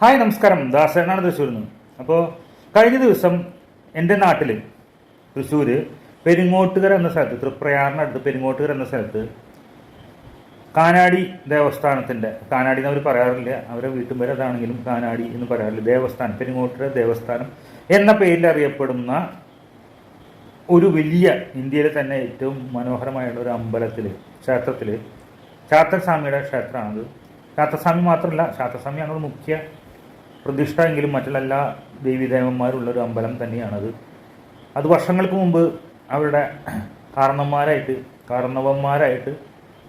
Hi നമസ്കാരം. ദാസനാണ് തൃശ്ശൂരിൽ നിന്ന് അപ്പോൾ കഴിഞ്ഞ ദിവസം എന്റെ നാട്ടിൽ തൃശ്ശൂർ പെരിങ്ങോട്ടുകര എന്ന സ്ഥലത്ത് തൃപ്രയാറിനടുത്ത് പെരിങ്ങോട്ടുകര എന്ന സ്ഥലത്ത് കാനാടി ദേവസ്ഥാനത്തിന്റെ കാനാടി എന്ന് അവർ പറയാറില്ല അവരെ വീട്ടും വരെ അതാണെങ്കിലും കാനാടി എന്ന് പറയാറില്ല ദേവസ്ഥാനം പെരിങ്ങോട്ടുകര ദേവസ്ഥാനം എന്ന പേരിൽ അറിയപ്പെടുന്ന ഒരു വലിയ ഇന്ത്യയിലെ തന്നെ ഏറ്റവും മനോഹരമായുള്ള ഒരു അമ്പലത്തിൽ ക്ഷേത്രത്തിൽ ശാത്രസ്വാമിയുടെ ക്ഷേത്രമാണത്. ശാത്രസ്വാമി മാത്രമല്ല ചാത്തസ്വാമിയാണ് ഒരു മുഖ്യ പ്രതിഷ്ഠ എങ്കിലും മറ്റുള്ള എല്ലാ ദേവീദേവന്മാരുള്ളൊരു അമ്പലം തന്നെയാണത്. അത് വർഷങ്ങൾക്ക് മുമ്പ് അവരുടെ കാരണന്മാരായിട്ട് കാരണവന്മാരായിട്ട്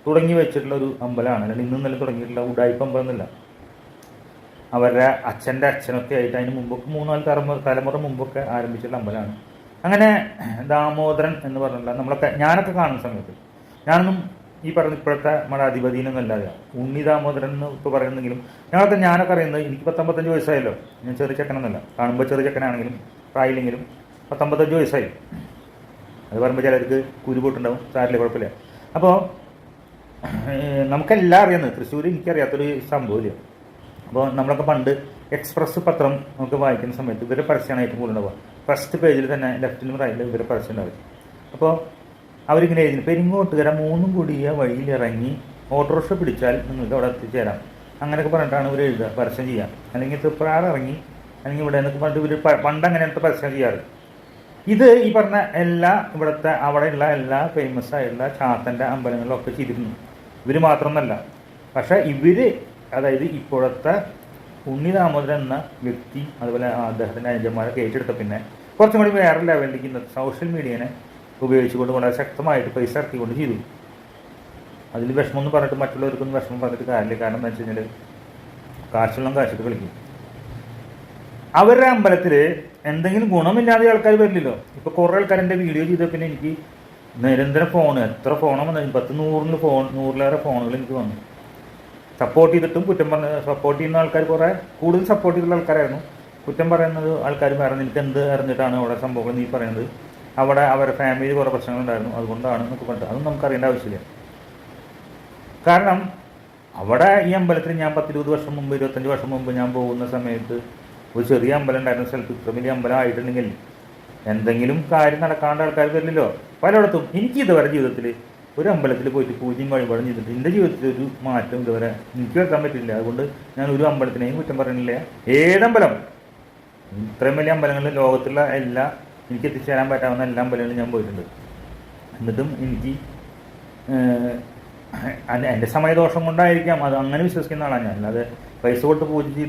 തുടങ്ങി വെച്ചിട്ടുള്ള ഒരു അമ്പലമാണ്. അല്ലെങ്കിൽ ഇന്നും നില തുടങ്ങിയിട്ടുള്ള ഉടായ്പ അമ്പലം എന്നല്ല അവരുടെ അച്ഛന്റെ അച്ഛനൊക്കെ ആയിട്ട് അതിന് മുമ്പൊക്കെ മൂന്നാൽ തലമുറ തലമുറ മുമ്പൊക്കെ ആരംഭിച്ചിട്ടുള്ള അമ്പലമാണ്. അങ്ങനെ ദാമോദരൻ എന്ന് പറഞ്ഞിട്ടുള്ള നമ്മളൊക്കെ ഞാനൊക്കെ കാണുന്ന സമയത്ത് ഞാനൊന്നും ഈ പറഞ്ഞ ഇപ്പോഴത്തെ നമ്മുടെ അല്ലാതെ. ഉണ്ണി ദാമോദരൻ എന്ന് ഇപ്പോൾ പറയുന്നെങ്കിലും ഞങ്ങളൊക്കെ ഞാനൊക്കെ അറിയുന്നത് എനിക്ക് പത്തൊമ്പത്തഞ്ച് വയസ്സായല്ലോ. ഞാൻ ചെറിയ ചെക്കനൊന്നുമല്ല കാണുമ്പോൾ ചെറിയ ചെക്കനാണെങ്കിലും പ്രായില്ലെങ്കിലും പത്തൊമ്പത്തഞ്ച് വയസ്സായി. അത് പറയുമ്പോൾ ചിലർക്ക് കുരുപൊട്ടുണ്ടാവും സാരില്ല കുഴപ്പമില്ല. അപ്പോൾ നമുക്കെല്ലാം അറിയുന്നത്. തൃശ്ശൂർ എനിക്കറിയാത്തൊരു സംഭവമില്ല. അപ്പോൾ നമ്മളൊക്കെ പണ്ട് എക്സ്പ്രസ് പത്രം നമുക്ക് വായിക്കുന്ന സമയത്ത് ഇവരെ പരസ്യമാണ് ഏറ്റവും കൂടുതൽ ഉണ്ടാവുക. ഫസ്റ്റ് പേജിൽ തന്നെ ലെഫ്റ്റിലും റൈറ്റിലും ഇവരെ പരസ്യം ഉണ്ടാവും അപ്പോൾ അവരിങ്ങനെ എഴുതി. പെരിങ്ങോട്ടുകര മൂന്നും കൂടിയ വഴിയിൽ ഇറങ്ങി ഓട്ടോറിക്ഷ പിടിച്ചാൽ നിങ്ങൾക്ക് അവിടെ എത്തിച്ചേരാം. അങ്ങനെയൊക്കെ പറഞ്ഞിട്ടാണ് ഇവർ എഴുതുക പരസ്യം ചെയ്യുക അല്ലെങ്കിൽ തൃപ്രാർ ഇറങ്ങി അല്ലെങ്കിൽ ഇവിടെ എന്നൊക്കെ പറഞ്ഞിട്ട് ഇവർ പണ്ട് അങ്ങനെയൊക്കെ പരസ്യം ചെയ്യാറ്. ഇത് ഈ പറഞ്ഞ എല്ലാ ഇവിടുത്തെ അവിടെയുള്ള എല്ലാ ഫേമസ് ആയിട്ടുള്ള ചാത്തന്റെ അമ്പലങ്ങളിലൊക്കെ ചെയ്തിരുന്നു. ഇവർ മാത്രമെന്നല്ല. പക്ഷേ ഇവർ അതായത് ഇപ്പോഴത്തെ ഉണ്ണി ദാമോദരൻ എന്ന വ്യക്തി അതുപോലെ അദ്ദേഹത്തിന്റെ അനുജന്മാരൊക്കെ ഏറ്റെടുത്ത പിന്നെ കുറച്ചും കൂടി വേറെ ലെവലിലേക്ക് ഇന്നത്തെ സോഷ്യൽ മീഡിയനെ ഉപയോഗിച്ചുകൊണ്ട് വളരെ ശക്തമായിട്ട് പൈസ ഇറക്കിക്കൊണ്ട് ചെയ്തു. അതിൽ വിഷമം എന്ന് പറഞ്ഞിട്ട് മറ്റുള്ളവർക്കൊന്നും വിഷമം പറഞ്ഞിട്ട് കാര്യമില്ല. കാരണം എന്താ വെച്ച് കഴിഞ്ഞാൽ കാശുള്ള കാശിട്ട് കളിക്കും. അവരുടെ അമ്പലത്തിൽ എന്തെങ്കിലും ഗുണമില്ലാതെ ആൾക്കാർ വരില്ലല്ലോ. ഇപ്പം കുറേ ആൾക്കാർ എന്റെ വീഡിയോ ചെയ്ത പിന്നെ എനിക്ക് നിരന്തരം ഫോൺ എത്ര ഫോണാണ് വന്നത് പത്ത് നൂറിന് ഫോൺ നൂറിലേറെ ഫോണുകൾ എനിക്ക് വന്നു. സപ്പോർട്ട് ചെയ്തിട്ടും കുറ്റം പറഞ്ഞ സപ്പോർട്ട് ചെയ്യുന്ന ആൾക്കാർ കുറേ കൂടുതൽ സപ്പോർട്ട് ചെയ്തിട്ടുള്ള ആൾക്കാരായിരുന്നു. കുറ്റം പറയുന്നത് ആൾക്കാർ പറഞ്ഞു നിനക്ക് എന്ത് അറിഞ്ഞിട്ടാണ് അവിടെ സംഭവങ്ങൾ നീ പറയുന്നത് അവിടെ അവരുടെ ഫാമിലി കുറേ പ്രശ്നങ്ങളുണ്ടായിരുന്നു അതുകൊണ്ടാണ് എന്നൊക്കെ പറഞ്ഞിട്ട് അതൊന്നും നമുക്ക് അറിയേണ്ട ആവശ്യമില്ല. കാരണം അവിടെ ഈ അമ്പലത്തിൽ ഞാൻ പത്തിരുപത് വർഷം മുമ്പ് ഇരുപത്തഞ്ച് വർഷം മുമ്പ് ഞാൻ പോകുന്ന സമയത്ത് ഒരു ചെറിയ അമ്പലം ഉണ്ടായിരുന്ന. സ്ഥലത്ത് ഇത്ര വലിയ അമ്പലം ആയിട്ടുണ്ടെങ്കിൽ എന്തെങ്കിലും കാര്യം നടക്കാണ്ട് ആൾക്കാർ വരില്ലല്ലോ. പലയിടത്തും എനിക്ക് ഇതുവരെ ജീവിതത്തിൽ ഒരു അമ്പലത്തിൽ പോയിട്ട് പൂജയും വഴിപാടും ചെയ്തിട്ട് എന്റെ ജീവിതത്തിൽ ഒരു മാറ്റം ഇതുവരെ എനിക്ക് വെക്കാൻ പറ്റില്ല അതുകൊണ്ട് ഞാൻ ഒരു അമ്പലത്തിനെയും കുറ്റം പറയുന്നില്ല. ഏതമ്പലം ഇത്രയും വലിയ അമ്പലങ്ങളിൽ ലോകത്തുള്ള എല്ലാ എനിക്ക് എത്തിച്ചേരാൻ പറ്റാവുന്ന എല്ലാ അമ്പലങ്ങളിലും ഞാൻ പോയിട്ടുണ്ട്. എന്നിട്ടും എനിക്ക് എന്റെ സമയദോഷം കൊണ്ടായിരിക്കാം. അത് അങ്ങനെ വിശ്വസിക്കുന്ന ആളാണ് ഞാൻ. അല്ലാതെ പൈസ കൊടുത്ത് പൂജ ചെയ്ത്